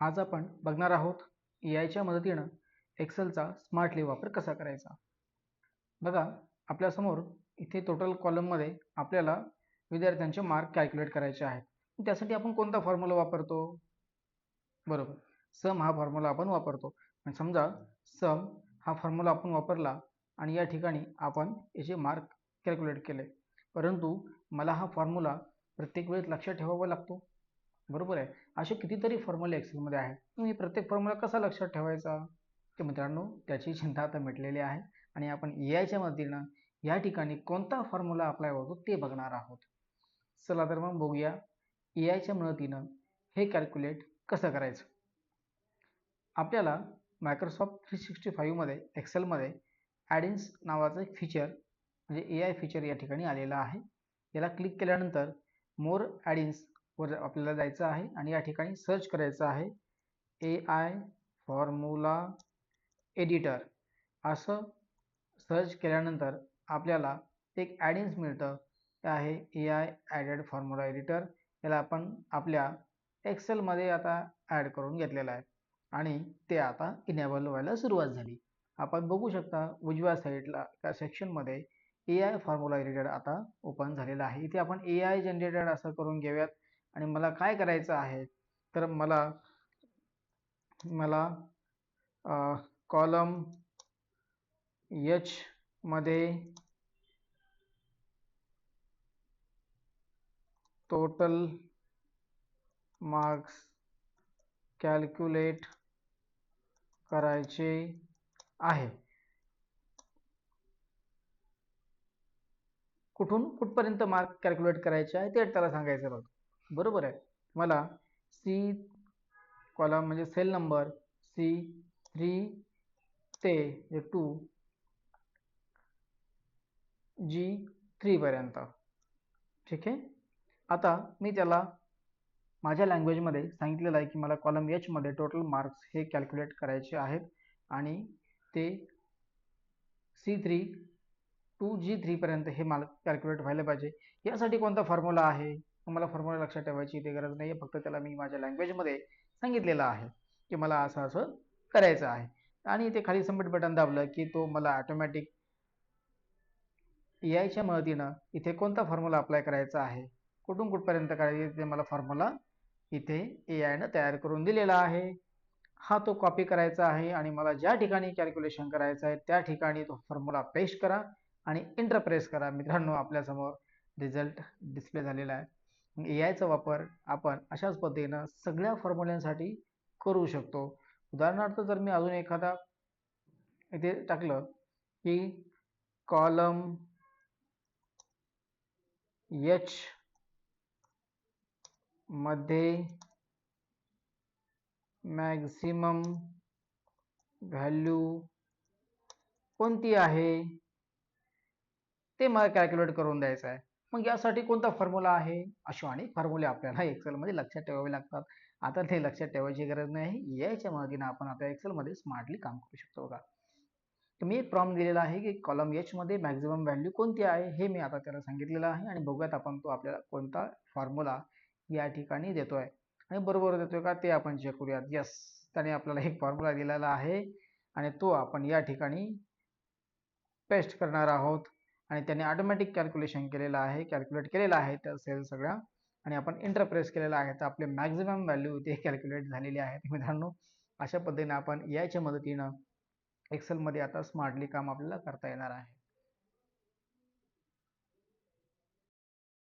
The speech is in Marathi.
आज आपण बघणार आहोत ए आयच्या मदतीनं एक्सेलचा स्मार्टली वापर कसा करायचा? बघा आपल्यासमोर इथे टोटल कॉलममध्ये आपल्याला विद्यार्थ्यांचे मार्क कॅल्क्युलेट करायचे आहेत. त्यासाठी आपण कोणता फॉर्म्युला वापरतो? बरोबर. सम हा फॉर्म्युला आपण वापरतो. पण समजा सम हा फॉर्म्युला आपण वापरला आणि या ठिकाणी आपण याचे मार्क कॅल्क्युलेट केले. परंतु मला हा फॉर्म्युला प्रत्येक वेळेस लक्षात ठेवावा लागतो. बरोबर आहे. असे कितीतरी फॉर्म्युले एक्सेलमध्ये आहेत. तुम्ही प्रत्येक फॉर्म्युला कसा लक्षात ठेवायचा? तर मित्रांनो त्याची चिंता आता मिटलेली आहे. आणि आपण ए आयच्या मदतीनं या ठिकाणी कोणता फॉर्म्युला अप्लाय होतो ते बघणार आहोत. चला तर मग बघूया ए आयच्या मदतीनं हे कॅल्क्युलेट कसं करायचं? आपल्याला मायक्रोसॉफ्ट थ्री सिक्स्टी फाईव्हमध्ये एक्सेलमध्ये ॲडिन्स नावाचं एक फीचर म्हणजे ए आय फीचर या ठिकाणी आलेलं आहे. याला क्लिक केल्यानंतर मोर ॲडिन्स वर आपल्याला जायचं आहे आणि या ठिकाणी सर्च करायचं आहे. ए आय फॉर्म्युला एडिटर असं सर्च केल्यानंतर आपल्याला एक ॲडिन्स मिळतं. ते आहे A I added formula editor याला आपण आपल्या एक्सेलमध्ये आता ॲड करून घेतलेलं आहे. आणि ते आता इनेबल व्हायला सुरुवात झाली. आपण बघू शकता उजव्या साईडला त्या सेक्शनमध्ये ए आय फॉर्म्युला एडिटर आता ओपन झालेला आहे. इथे आपण ए आय जनरेटेड असं करून घेऊयात. आणि मला काय करायचं आहे? तर मला मला कॉलम यच मध्ये टोटल मार्क्स कॅल्क्युलेट करायचे आहे. कुठून कुठपर्यंत मार्क कॅल्क्युलेट करायचे आहे ते त्याला सांगायचं बघ. बरोबर आहे. मला सी कॉलम म्हणजे सेल नंबर सी थ्री ते टू जी थ्रीपर्यंत ठीक आहे? आता मी त्याला माझ्या लँग्वेजमध्ये सांगितलेलं आहे की मला कॉलम एचमध्ये टोटल मार्क्स हे कॅल्क्युलेट करायचे आहेत आणि ते सी थ्री टू जी थ्रीपर्यंत हे मार्क कॅल्क्युलेट व्हायला पाहिजे. यासाठी कोणता फॉर्म्युला आहे? मला फॉर्म्युला लक्षात ठेवायची इथे गरज नाही आहे फक्त त्याला मी माझ्या लँग्वेजमध्ये सांगितलेलं आहे की मला असं असं करायचं आहे. आणि इथे खाली सबमिट बटन दाबलं की तो मला ऑटोमॅटिक ए आयच्या मदतीनं इथे कोणता फॉर्म्युला अप्लाय करायचा आहे कुठून कुठपर्यंत करायचे ते मला फॉर्म्युला इथे ए आयनं तयार करून दिलेला आहे. हा तो कॉपी करायचा आहे आणि मला ज्या ठिकाणी कॅल्क्युलेशन करायचं आहे त्या ठिकाणी तो फॉर्म्युला पेस्ट करा आणि इंटरप्रेस करा. मित्रांनो आपल्यासमोर रिझल्ट डिस्प्ले झालेला आहे. ए आयचा वापर आपण अशाच पद्धतीनं सगळ्या फॉर्म्युल्यांसाठी करू शकतो. उदाहरणार्थ जर मी अजून एखादा इथे टाकलं की कॉलम एच मध्ये मॅक्झिमम व्हॅल्यू कोणती आहे? ते मला कॅल्क्युलेट करून द्यायचं आहे. मग यासाठी कोणता फॉर्म्युला आहे? असे अनेक फॉर्म्युले आपल्याला एक्सेलमध्ये लक्षात ठेवावे लागतात. आता ते लक्षात ठेवायची गरज नाही. याच्या मदतीनं आपण आता एक्सेलमध्ये स्मार्टली काम करू शकतो का तर मी एक प्रॉम दिलेला आहे की कॉलम एचमध्ये मॅक्झिमम व्हॅल्यू कोणती आहे? हे मी आता त्याला सांगितलेलं आहे आणि बघूयात आपण तो आपल्याला कोणता फॉर्म्युला या ठिकाणी देतो आहे आणि बरोबर देतोय का ते आपण चेक करूयात. यस त्याने आपल्याला एक फॉर्म्युला दिलेला आहे आणि तो आपण या ठिकाणी पेस्ट करणार आहोत. आणि त्याने ऑटोमॅटिक कॅल्क्युलेशन केलेलं आहे कॅल्क्युलेट केलेलं आहे त्या सेल सगळ्या. आणि आपण इंटरप्रेस केलेलं केलेला आहे. तर आपले मॅक्झिमम व्हॅल्यू इथे कॅल्क्युलेट झालेली आहे. मित्रांनो अशा पद्धतीने आपण याच्या मदतीनं एक्सेलमध्ये आता स्मार्टली काम आपल्याला करता येणार आहे.